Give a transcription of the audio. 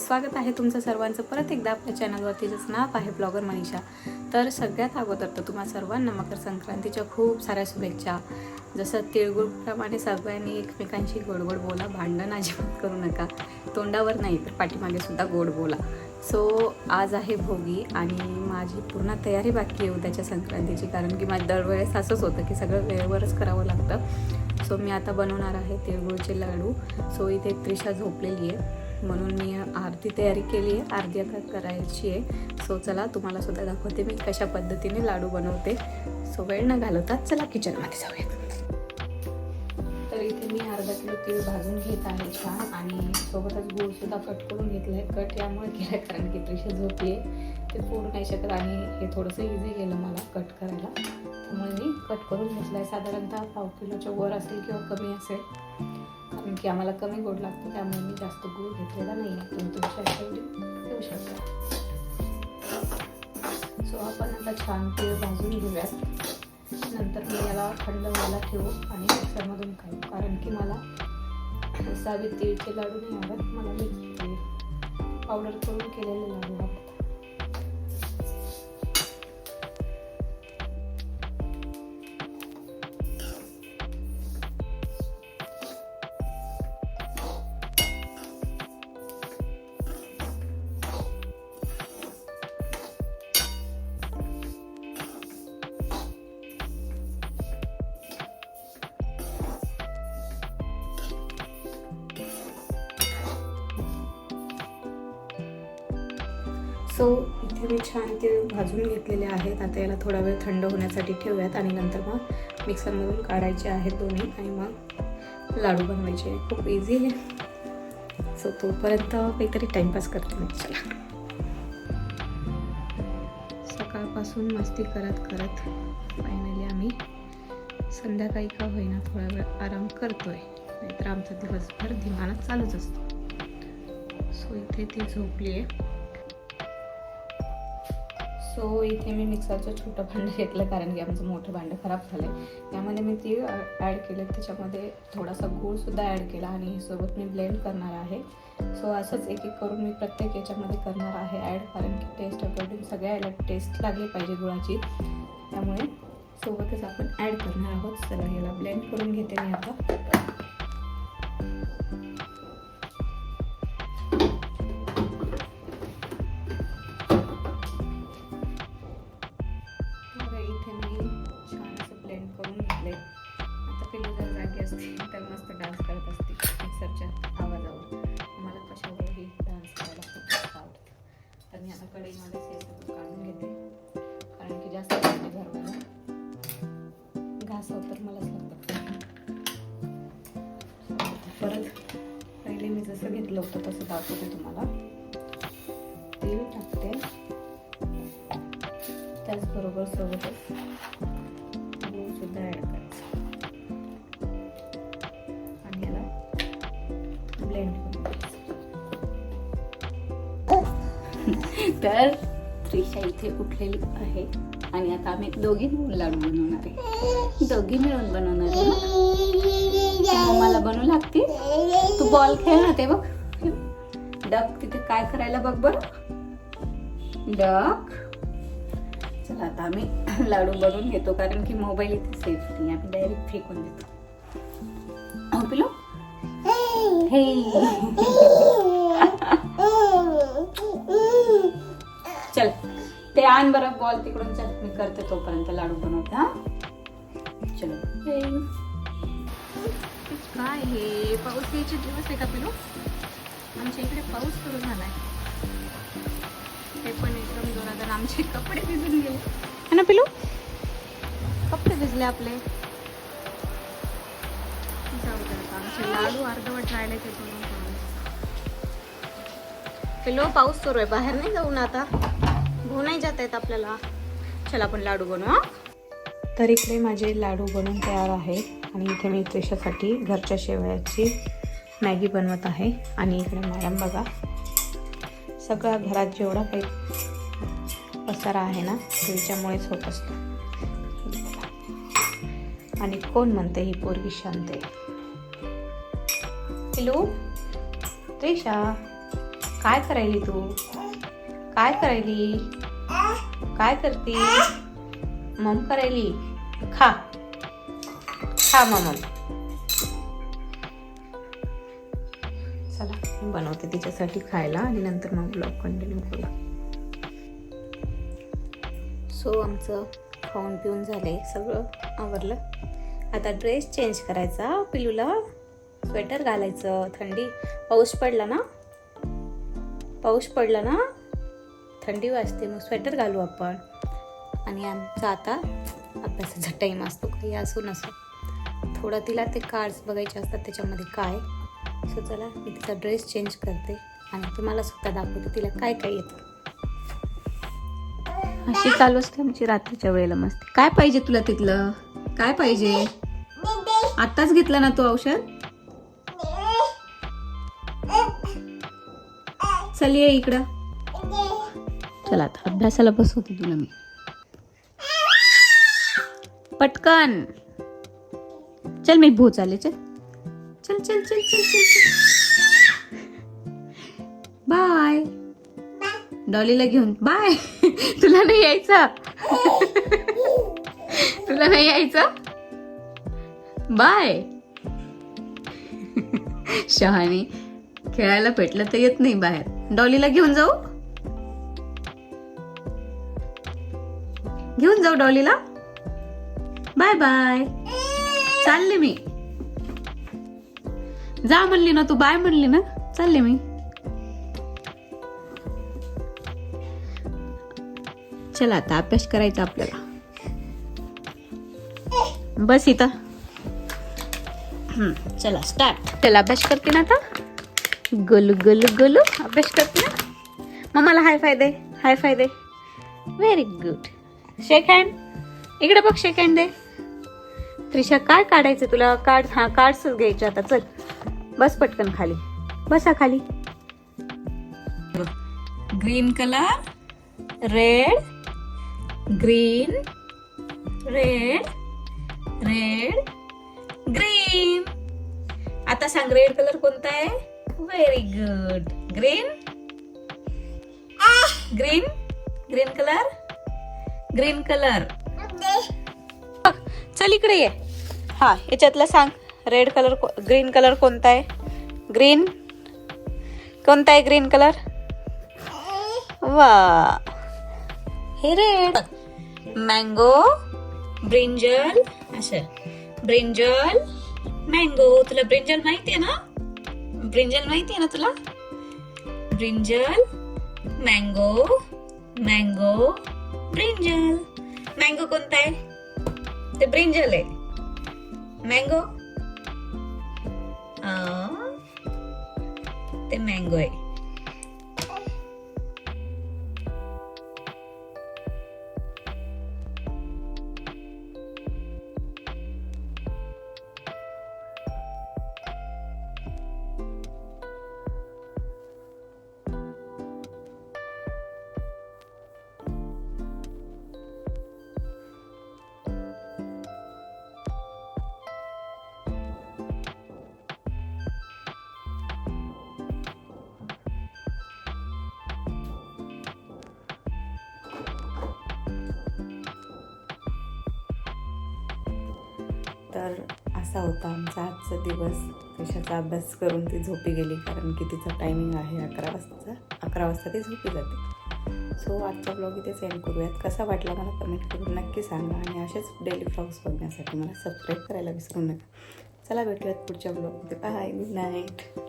स्वागत आहे तुमचं सर्वांचं. परत एकदा आपल्या चॅनलवरती ज्याचं नाव आहे ब्लॉगर मनीषा तर सगळ्यात अगोदर तर तुम्हा सर्वांना मकर संक्रांतीच्या खूप साऱ्या शुभेच्छा. जसं तिळगुळप्रमाणे सगळ्यांनी एकमेकांशी गोड गोड बोला भांडण अजिबात करू नका. तोंडावर नाही तर पाठीमागे सुद्धा गोड बोला. सो आज आहे भोगी आणि माझी पूर्ण तयारी बाकी आहे उद्याच्या संक्रांतीची कारण की माझं दरवेळेस असंच होतं की सगळं वेळेवरच करावं लागतं. सो मी आता बनवणार आहे तिळगुळचे लाडू. सो इथे त्रिशा झोपलेली आहे. म्हणून मी अर्धी तयारी केली आहे अर्धी आता करायची आहे. सो चला तुम्हाला सुद्धा दाखवते मी कशा पद्धतीने लाडू बनवते. सो वेळ न घालवता चला किचनमध्ये जाऊयात तर इथे मी अर्धा किलो तीळ भाजून घेत आहे छान आणि सोबतच गूळ सुद्धा कट करून घेतलं आहे कट यामुळे केलं कारण की त्रिशा झोपली आहे. ते फोडू नाही शकत आणि हे थोडंसं इझी गेलं मला कट करायला. त्यामुळे मी कट करून घेतलं आहे साधारणतः पाव किलोच्या वर असेल किंवा कमी असेल. कारण की आम्हाला कमी गोड लागतं त्यामुळे मी जास्त गोड घेतलेला नाही आहे तुम्ही तुमच्या शेवटी घेऊ शकता. सो आपण आता छान तीळ भाजून घेऊयात. नंतर मी याला थंड व्हायला ठेवू आणि मिक्सरमधून खाऊ. कारण की मला साधे तिळचे लाडू नाही आवडत. मला मी पावडर करून केलेले लाडू आवडतात. सो इथे मी छान ते भाजून घेतलेले आहेत. आता याला थोडा वेळ थंड होण्यासाठी ठेवूयात आणि नंतर मग मिक्सरमधून काढायचे आहेत दोन्ही आणि मग लाडू बनवायचे. खूप इझी आहे. सो तोपर्यंत काहीतरी टाईमपास करते मी चला सकाळपासून मस्ती करत करत फायनली आम्ही संध्याकाळी का होईना थोडा वेळ आराम करतोय. नाहीतर आमचा दिवसभर धिंगाणा चालूच असतो. सो इथे ती झोपली आहे सो इथे मी मिक्सरचं छोटं भांडं घेतलं कारण की आमचं मोठं भांडं खराब झालं आहे त्यामध्ये मी ती ॲड केलं त्याच्यामध्ये थोडासा गूळसुद्धा ॲड केला आणि सोबत मी ब्लेंड करणार आहे. सो असंच एक एक करून मी प्रत्येक याच्यामध्ये करणार आहे ॲड कारण की टेस्ट अकॉर्डिंग सगळ्या याला टेस्ट लागली पाहिजे गुळाची. त्यामुळे सोबतच आपण ॲड करणार आहोत. चला याला ब्लेंड करून घेते मी आता. तर मी आता कढईमध्ये हे सगळं काढून घेते. कारण की जास्त गोष्टी घरवाला घासाव तर मलाच लागतं. परत पहिले मी जसं घेतलं होतं तसं दाखवते तुम्हाला. तेल टाकते. त्याचबरोबर सोबतच सुद्धा ॲड करायचं. तर त्रिशा इथे उठलेली आहे. आणि आता आम्ही दोघी मिळून लाडू बनवणार आहे. दोघी मिळून बनवणार आहे मला बनवू लागते तू बॉल खेळ ना ते बघ. डक तिथे काय करायला बघ बरं. डक. चला आता आम्ही लाडू बनवून घेतो कारण की मोबाईल इथे सेफ नाही आम्ही डायरेक्ट फेकून देतो. हो पिलो? हे आण बरं बॉल तिकडून चल मी करते तोपर्यंत लाडू बनवते हा? चलो. काय हे? पाऊस यायचे दिवस आहे का पिलो? आमच्या इकडे पाऊस सुरू झालाय. ते पण एकदम जोरात आमचे कपडे भिजून गेले. है ना पिलू? कपडे भिजले आपले. जाऊ दे आमचे लाडू अर्धवट राहिले ते पिलो पाऊस सुरू आहे. बाहेर नाही जाऊ ना आता. हो नाही जात आहेत आपल्याला. चला आपण लाडू बनवू तर इकडे माझे लाडू बनवून तयार आहे आणि इथे मी त्रिशासाठी घरच्या शेवयाची मॅगी बनवत आहे. आणि इकडे मॅडम बघा सगळा घरात जेवढा काही पसारा आहे ना त्याच्यामुळेच होत असतो. आणि कोण म्हणते ही पोरगी शांत आहे? पिलू? त्रिशा काय करायली तू? काय करायली? काय करती? मम करायली. खा. खा मम चला मी बनवते तिच्यासाठी खायला आणि नंतर मग ब्लॉग कंटिन्यू करू. सो आमचं खाऊन पिऊन झालंय. सगळं आवरलं. आता ड्रेस चेंज करायचा. पिलूला स्वेटर घालायचं. थंडी. पाऊस पडला ना? पाऊस पडला ना? थंडी वाजते मग स्वेटर घालू आपण. आणि आमचा आता अभ्यासाचा टाईम असतो काही असू नसो. थोडं तिला ते कार्ड्स बघायचे असतात त्याच्यामध्ये काय. सो चला मी तिचा ड्रेस चेंज करते. आणि तुम्हाला सुद्धा दाखवते तिला काय काय येतं. अशी चालू असते आमची रात्रीच्या वेळेला मस्त. काय पाहिजे तुला तिथलं? काय पाहिजे? आत्ताच घेतलं ना तू औषध? चल ये इकडं. चला आता अभ्यासाला बसवते तुला मी. पटकन. चल मी भो चाले चल. चल चल चल चल चल चल. बाय. डॉलीला घेऊन. बाय. तुला नाही यायचं. तुला नाही यायचं? बाय. शहाणी. खेळायला पेटलं तर येत नाही बाहेर. डॉलीला घेऊन जाऊ? घेऊन जाऊ डॉलीला. Bye bye. चालले मी. जा म्हणली ना तू बाय म्हणली ना. चालले मी. चला आता अभ्यास करायचा आपल्याला. बस इथं. चला स्टार्ट चला अभ्यास करते ना आता. गोलू गोलू गोलू. अभ्यास करते ना. मग मला हाय फायदे हाय फायदे व्हेरी गुड शेक हँड इकडे बघ शेक हँड दे. त्रिशा काय काढायचं तुला? कार्ड हा कार्ड्स घ्यायचे आता. चल. बस पटकन खाली. बसा खाली. Green colour red green red red green आता सांग रेड कलर कोणता आहे? Very good green green green colour green colour. चल इकडे ये. हा याच्यातला सांग रेड कलर ग्रीन कलर कोणता आहे? ग्रीन कोणता आहे ग्रीन कलर वा. हे रेड मँगो ब्रिंजल असं. ब्रिंजल मँगो तुला ब्रिंजल माहिती आहे ना? ब्रिंजल माहिती आहे ना तुला? Brinjal mango mango brinjal mango कोणता आहे? ते ब्रिंजल आहे. मँगो ते मँगो आहे. तर असा होता आमचा आजचा दिवस. कशाचा अभ्यास करून ती झोपी गेली कारण की तिचा टायमिंग आहे अकरा वाजताचा अकरा वाजता ती झोपी जाते. सो आजचा ब्लॉग इथे सेंड करूयात. कसा वाटला मला कमेंट करून नक्की सांगा आणि असेच डेली ब्लॉग्स बघण्यासाठी मला सबस्क्राईब करायला विसरू नका. चला भेटूयात पुढच्या ब्लॉगमध्ये बाय गुड नाईट